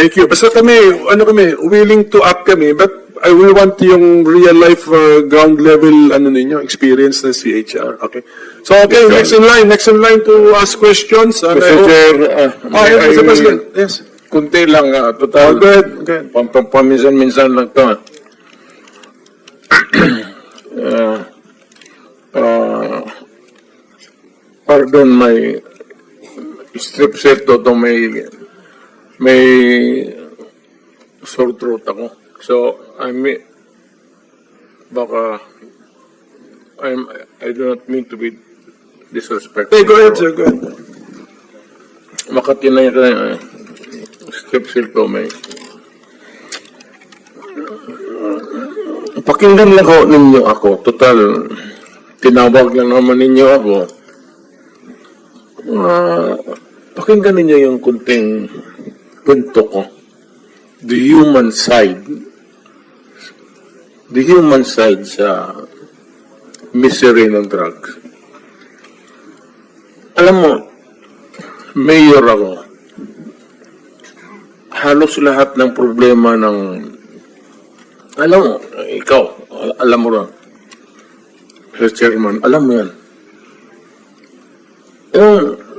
Thank you. Basta kami, ano kami, willing to act kami, but I will want yung real life uh, ground level ano ninyo, experience ng CHR. Okay. So, okay, Yes, next in line, next in line to ask questions. And Mr. Chair, uh, Ah, yes, Mr. President. Yes. kunti lang, uh, Oh, total. go ahead. Go. Pam- pam- Paminsan-minsan lang to. uh, uh, pardon my strip set to, to may may sore throat ako. So, I may baka I'm, I do not mean to be disrespectful. Hey, go ahead, sir. Go ahead. Makati na yung uh, strip seal ko may Pakinggan lang ho ninyo ako. Total, tinawag lang naman ninyo ako. Ah, pakinggan ninyo yung kunting kwento ko. The human side. The human side sa misery ng drugs. Alam mo, mayor ako. Halos lahat ng problema ng alam mo, ikaw, al- alam mo rin. Sir Chairman, alam mo yan. Yung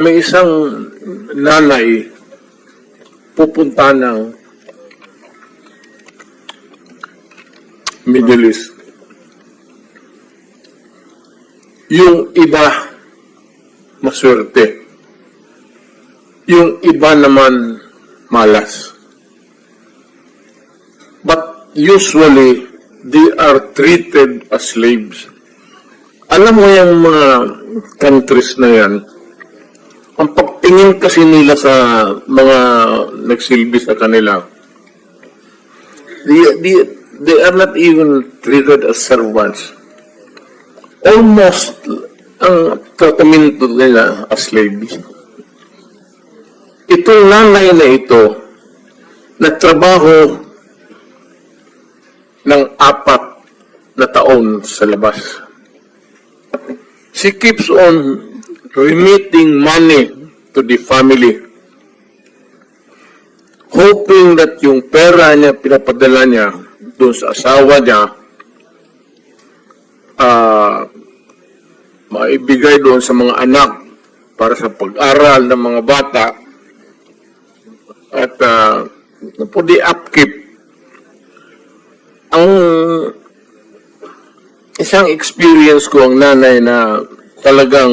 may isang nanay pupunta ng Middle East. Yung iba, maswerte. Yung iba naman, malas. But usually, they are treated as slaves. Alam mo yung mga countries na yan, ang pagtingin kasi nila sa mga nagsilbi sa kanila, they, they, they are not even treated as servants. Almost ang tratamento nila as slaves. Itong nanay na ito, nagtrabaho ng apat na taon sa labas. She keeps on remitting money to the family, hoping that yung pera niya, pinapadala niya doon sa asawa niya, ah, maibigay doon sa mga anak para sa pag-aral ng mga bata. At uh, for the upkeep. Ang isang experience ko ang nanay na talagang